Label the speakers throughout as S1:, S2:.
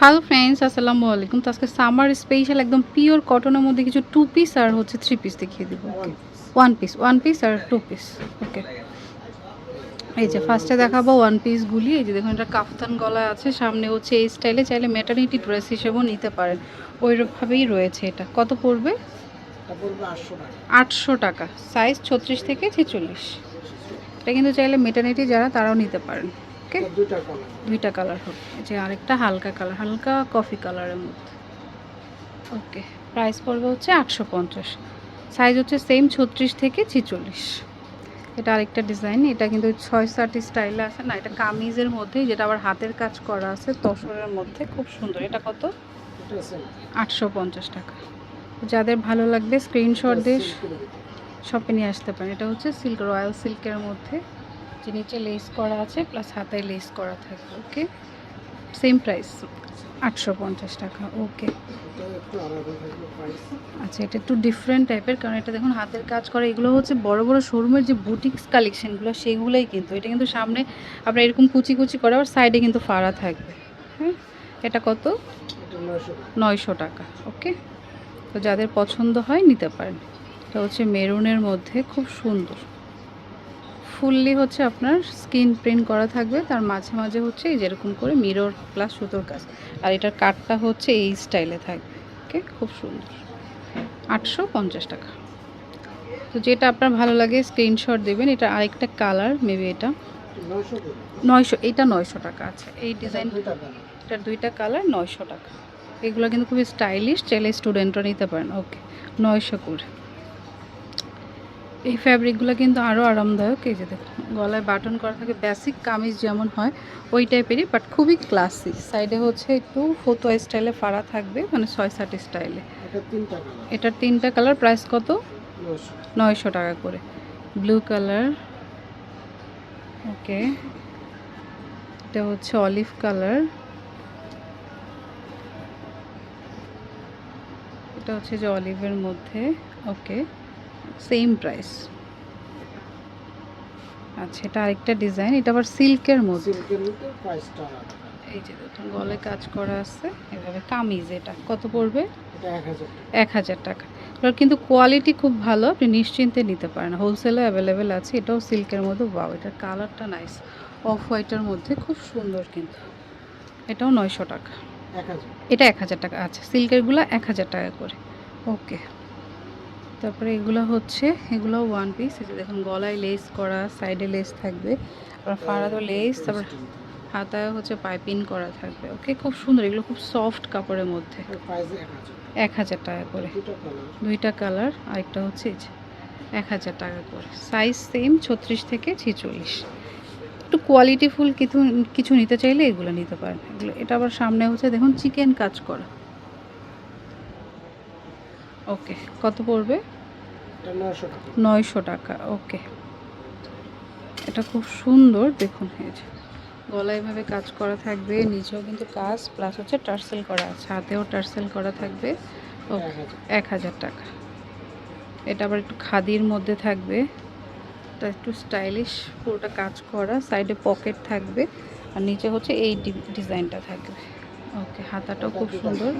S1: Hello friends আসসালামু আলাইকুম। তো আজকে সামার স্পেশাল একদম পিওর কটনের মধ্যে কিছু টু পিস আর হচ্ছে থ্রি পিস দেখিয়ে দিব। ওয়ান পিস ওয়ান পিস আর টু পিস ওকে এই যে ফার্স্টে দেখাবো ওয়ান পিসগুলি এই যে দেখুন এটা কাফতান গলায় আছে। সামনে হচ্ছে এই স্টাইলে চাইলে মেটার্নিটি ড্রেস হিসেবেও নিতে পারেন। ওইভাবেই রয়েছে এটা। কত পড়বে?
S2: আটশো টাকা।
S1: আটশো টাকা। সাইজ ছত্রিশ থেকে ছেচল্লিশ। এটা কিন্তু চাইলে মেটার্নিটি যারা তারাও নিতে পারেন। ওকে
S2: দুইটা কালার
S1: হবে এই যে আরেকটা হালকা কালার হালকা কফি কালারের মধ্যে। ওকে প্রাইস পড়বে হচ্ছে আটশো পঞ্চাশ। সাইজ হচ্ছে সেম ছত্রিশ থেকে ছিচল্লিশ। এটা আরেকটা ডিজাইন এটা কিন্তু ছয় সাটি স্টাইলে আছে। না এটা কামিজের মধ্যে যেটা আবার হাতের কাজ করা আছে তসরের মধ্যে। খুব সুন্দর। এটা কত? আটশো পঞ্চাশ টাকা। যাদের ভালো লাগবে স্ক্রিনশট দিয়ে শপে নিয়ে আসতে পারেন। এটা হচ্ছে সিল্ক রয়্যাল সিল্কের মধ্যে। যে নিচে লেস করা আছে প্লাস হাতায় লেস করা থাকবে ওকে সেম প্রাইস আটশো পঞ্চাশ টাকা ওকে আচ্ছা এটা একটু ডিফারেন্ট টাইপের কারণ এটা দেখুন, হাতের কাজ করা, এগুলো হচ্ছে বড় বড় শোরুমের যে বুটিক্স কালেকশনগুলো সেগুলোই কিন্তু, এটা কিন্তু সামনে আপনার এরকম কুচি কুচি করে, আবার সাইডে কিন্তু ফাড়া থাকবে হ্যাঁ? এটা কত?
S2: নয়শো টাকা
S1: ওকে তো যাদের পছন্দ হয়, নিতে পারেন। এটা হচ্ছে মেরুনের মধ্যে, খুব সুন্দর। ফুললি হচ্ছে আপনার স্কিন প্রিন্ট করা থাকবে। তার মাঝে মাঝে হচ্ছে এই যেরকম করে মিরর প্লাস সুতোর কাজ। আর এটার কাটটা হচ্ছে এই স্টাইলে থাকবে। ওকে খুব সুন্দর। আটশো পঞ্চাশ টাকা। তো যেটা আপনার ভালো লাগে স্ক্রিনশট দেবেন। এটা আরেকটা কালার মেবি এটা।
S2: নয়শো
S1: এটা নয়শো টাকা আছে। এই ডিজাইন এটার দুইটা কালার নয়শো টাকা। এগুলো কিন্তু খুবই স্টাইলিশ চাইলে স্টুডেন্টরা নিতে পারেন। ওকে নয়শো করে এই ফ্যাব্রিকগুলো কিন্তু আরও আরামদায়ক এই যে দেখুন গলায় বাটন করা থাকে বেসিক কামিজ যেমন হয় ওই টাইপেরই বাট খুবই ক্লাসি সাইডে হচ্ছে একটু ফতো স্টাইলে ফাড়া থাকবে মানে ছয় সাত স্টাইলে
S2: এটা
S1: এটার তিনটা কালার প্রাইস কত?
S2: নয়শো।
S1: টাকা করে। ব্লু কালার ওকে এটা হচ্ছে অলিভ কালার এটা হচ্ছে যে অলিভের মধ্যে ওকে সেম প্রাইস। আচ্ছা এটা আরেকটা ডিজাইন এটা আবার সিল্কের মধ্যে। এই যে দেখুন গলে কাজ করা আছে এভাবে কামিজ এটা। কত পড়বে?
S2: এক হাজার টাকা।
S1: এবার কিন্তু কোয়ালিটি খুব ভালো আপনি নিশ্চিন্তে নিতে পারেন। হোলসেলে অ্যাভেলেবেল আছে এটাও সিল্কের মধ্যে। বাও এটার কালারটা নাইস। অফ হোয়াইটের মধ্যে খুব সুন্দর কিন্তু। এটাও নয়শো টাকা। এটা এক হাজার টাকা আচ্ছা সিল্কেরগুলো এক হাজার টাকা করে। ওকে। তারপরে এগুলো হচ্ছে এগুলো ওয়ান পিস এই যে দেখুন গলায় লেস করা সাইডে লেস থাকবে আবার ফাড়াতো লেস তারপর হাতায় হচ্ছে পাইপিং করা থাকবে ওকে খুব সুন্দর এগুলো খুব সফট কাপড়ের মধ্যে।
S2: এক হাজার
S1: টাকা। করে। দুইটা কালার আরেকটা হচ্ছে এক হাজার টাকা করে। সাইজ সেম ছত্রিশ থেকে ছেচল্লিশ। একটু কোয়ালিটিফুল কিছু কিছু নিতে চাইলে এগুলো নিতে পারেন। এগুলো এটা আবার সামনে হচ্ছে দেখুন চিকেন কাজ করা। ওকে কত পড়বে?
S2: নয়শো টাকা।
S1: ওকে। এটা খুব সুন্দর দেখুন এই যে। গলায় এভাবে কাজ করা থাকবে নিচেও কিন্তু কাজ প্লাস হচ্ছে টার্সেল করা আছে হাতেও টার্সেল করা থাকবে ওকে
S2: এক হাজার
S1: টাকা। এটা আবার একটু খাদির মধ্যে থাকবে তা একটু স্টাইলিশ পুরোটা কাজ করা সাইডে পকেট থাকবে আর নিচে হচ্ছে এই ডি- ডিজাইনটা থাকবে। ওকে হাতাটাও খুব সুন্দর।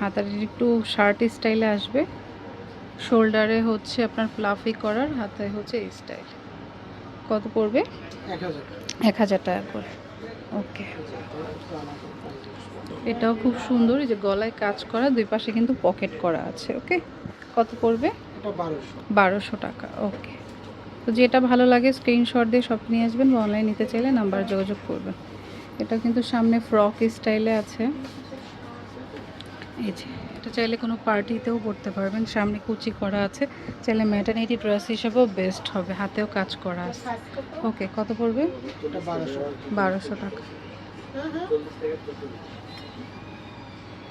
S1: হাতাটা একটু শার্ট স্টাইলে আসবে। শোল্ডারে হচ্ছে আপনার ফ্লাফি করার হাতায় হচ্ছে এই স্টাইল। কত পড়বে?
S2: এক হাজার
S1: টাকা। করে। ওকে। এটাও খুব সুন্দর এই যে গলায় কাজ করা দুই পাশে কিন্তু পকেট করা আছে ওকে? কত পড়বে?
S2: বারোশো।
S1: বারোশো টাকা ওকে। তো যেটা ভালো লাগে স্ক্রিনশট দিয়ে সব নিয়ে আসবেন বা অনলাইন নিতে চাইলে নাম্বার যোগাযোগ করবেন। এটা কিন্তু সামনে ফ্রক স্টাইলে আছে। এই যে, এটা চাইলে কোনো পার্টিতেও পরতে পারবেন। সামনে কুচি করা আছে। চাইলে ম্যাটার্নিটি ড্রেস হিসেবেও বেস্ট হবে। হাতেও কাজ করা আছে। ওকে কত পড়বে?
S2: বারোশো
S1: টাকা।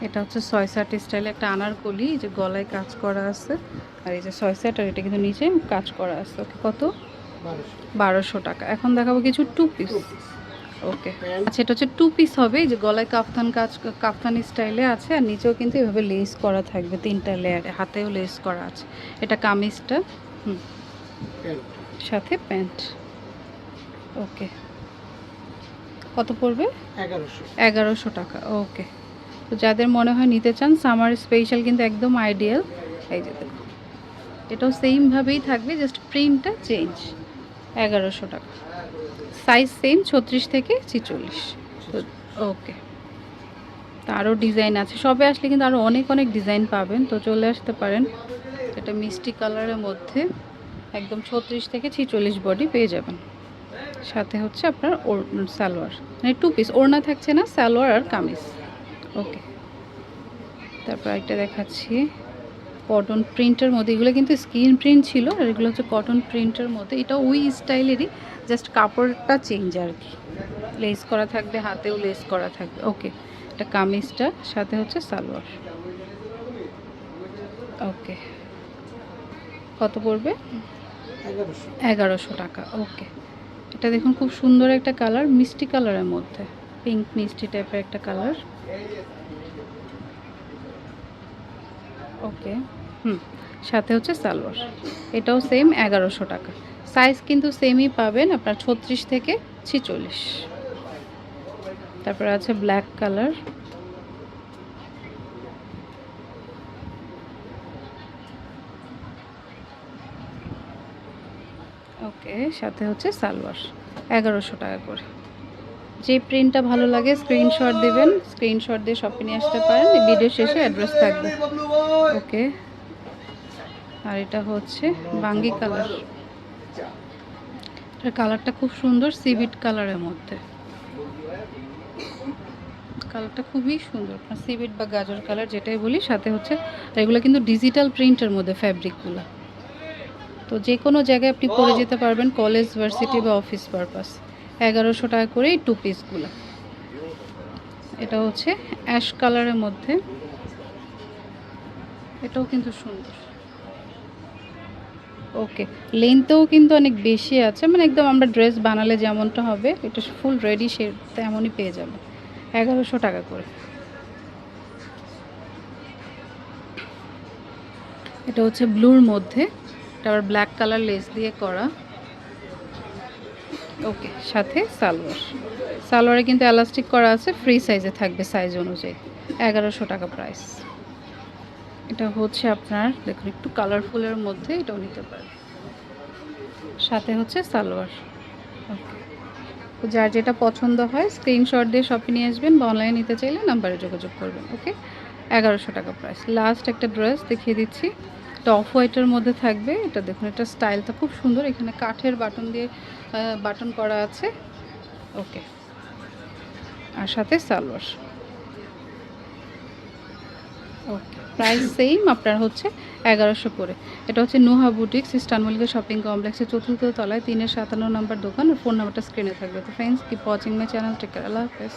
S1: এটা হচ্ছে ছয় সাট স্টাইলে একটা আনারকলি যে গলায় কাজ করা আছে। আর এই যে ছয় সাট আর এটা কিন্তু নিচে কাজ করা আছে। ওকে কত?
S2: বারোশো।
S1: টাকা। এখন দেখাবো কিছু টু পিস ওকে আচ্ছা এটা হচ্ছে টু পিস হবে যে গলায় কাফতান কাজ কাফতান স্টাইলে আছে আর নিচেও কিন্তু এভাবে লেস করা থাকবে তিনটা লেয়ারে হাতেও লেস করা আছে। এটা কামিজটা হুম। সাথে প্যান্ট ওকে কত পড়বে?
S2: এগারোশো।
S1: এগারোশো টাকা ওকে তো যাদের মনে হয় নিতে চান সামার স্পেশাল কিন্তু একদম আইডিয়াল এই যে দেখো এটাও সেমভাবেই থাকবে জাস্ট প্রিন্টটা চেঞ্জ এগারোশো টাকা। সাইজ সেম ছত্রিশ থেকে ছিচল্লিশ। ওকে তা আরও ডিজাইন আছে। সবে আসলে কিন্তু আরও অনেক অনেক ডিজাইন পাবেন। তো চলে আসতে পারেন। এটা মিষ্টি কালারের মধ্যে একদম ছত্রিশ থেকে ছিচল্লিশ বডি পেয়ে যাবেন। সাথে হচ্ছে আপনার ওর, সালোয়ার। মানে টু পিস ওড়না থাকছে না, সালোয়ার আর কামিজ। ওকে তারপর একটা দেখাচ্ছি। কটন প্রিন্টের মধ্যে। এগুলো কিন্তু স্ক্রিন প্রিন্ট ছিল, আর এগুলো হচ্ছে কটন প্রিন্টের মধ্যে। এটা ওই স্টাইলেরই জাস্ট কাপড়টা চেঞ্জ আর কি। লেস করা থাকবে, হাতেও লেস করা থাকবে। ওকে এটা কামিজটা, সাথে হচ্ছে সালোয়ার। ওকে কত পড়বে?
S2: এগারোশো
S1: টাকা। ওকে এটা দেখুন খুব সুন্দর একটা কালার মিষ্টি কালারের মধ্যে। পিঙ্ক মিষ্টি টাইপের একটা কালার ওকে হুম, সাথে হচ্ছে সালোয়ার। এটাও সেম এগারোশো টাকা। সাইজ কিন্তু সেমই পাবেন আপনার ছত্রিশ থেকে ছিচল্লিশ। তারপর আছে ব্ল্যাক কালার ওকে সাথে হচ্ছে সালোয়ার, এগারোশো টাকা করে। যে প্রিন্টটা ভালো লাগে স্ক্রিনশট দেবেন স্ক্রিনশট দিয়ে শপে নিয়ে আসতে পারেন ভিডিও শেষে অ্যাড্রেস থাকবে। ওকে আর এটা হচ্ছে বাঙ্গি কালার এটার কালারটা খুব সুন্দর সিভিট কালারের মধ্যে। কালারটা খুবই সুন্দর সিভিট বা গাজর কালার যেটাই বলি, সাথে হচ্ছে এগুলো কিন্তু ডিজিটাল প্রিন্টের মধ্যে ফ্যাব্রিকগুলো তো যে কোনো জায়গায় আপনি পরে যেতে পারবেন কলেজ ভার্সিটি বা অফিস পারপাস এগারোশো টাকা করে এই টু পিসগুলো এটা হচ্ছে অ্যাশ কালারের মধ্যে। এটাও কিন্তু সুন্দর। ওকে লেন্থেও কিন্তু অনেক বেশি আছে। মানে একদম আমরা ড্রেস বানালে যেমনটা হবে, এটা ফুল রেডি সে তেমনই পেয়ে যাবে। এগারোশো টাকা করে। এটা হচ্ছে ব্লুর মধ্যে। এটা আবার ব্ল্যাক কালার লেস দিয়ে করা। ওকে সাথে সালোয়ার। সালোয়ারে কিন্তু এলাস্টিক করা আছে ফ্রি সাইজে থাকবে সাইজ অনুযায়ী। এগারোশো টাকা প্রাইস এটা হচ্ছে আপনার, দেখুন, একটু কালারফুলের মধ্যে এটাও নিতে পারে সাথে হচ্ছে সালোয়ার। ওকে যার যেটা পছন্দ হয় স্ক্রিনশট দিয়ে শপে নিয়ে আসবেন বা অনলাইনে নিতে চাইলে নাম্বারে যোগাযোগ করবেন ওকে এগারোশো টাকা প্রাইস লাস্ট একটা ড্রেস দেখিয়ে দিচ্ছি। এটা অফ হোয়াইটের মধ্যে থাকবে। এটা দেখুন, এটা স্টাইলটা খুব সুন্দর। এখানে কাঠের বাটন দিয়ে বাটন করা আছে। ওকে আর সাথে সালোয়ার। প্রাইস সেম, আপনার হচ্ছে এগারোশো করে। এটা হচ্ছে Nuha boutiques eastern Mallika shopping কমপ্লেক্সের চতুর্থ তলায়, তিনের সাতান্ন নম্বর দোকান ফোন নাম্বারটা স্ক্রিনে থাকবে। তো friends keep watching my channel take care আল্লাহ হাফেজ।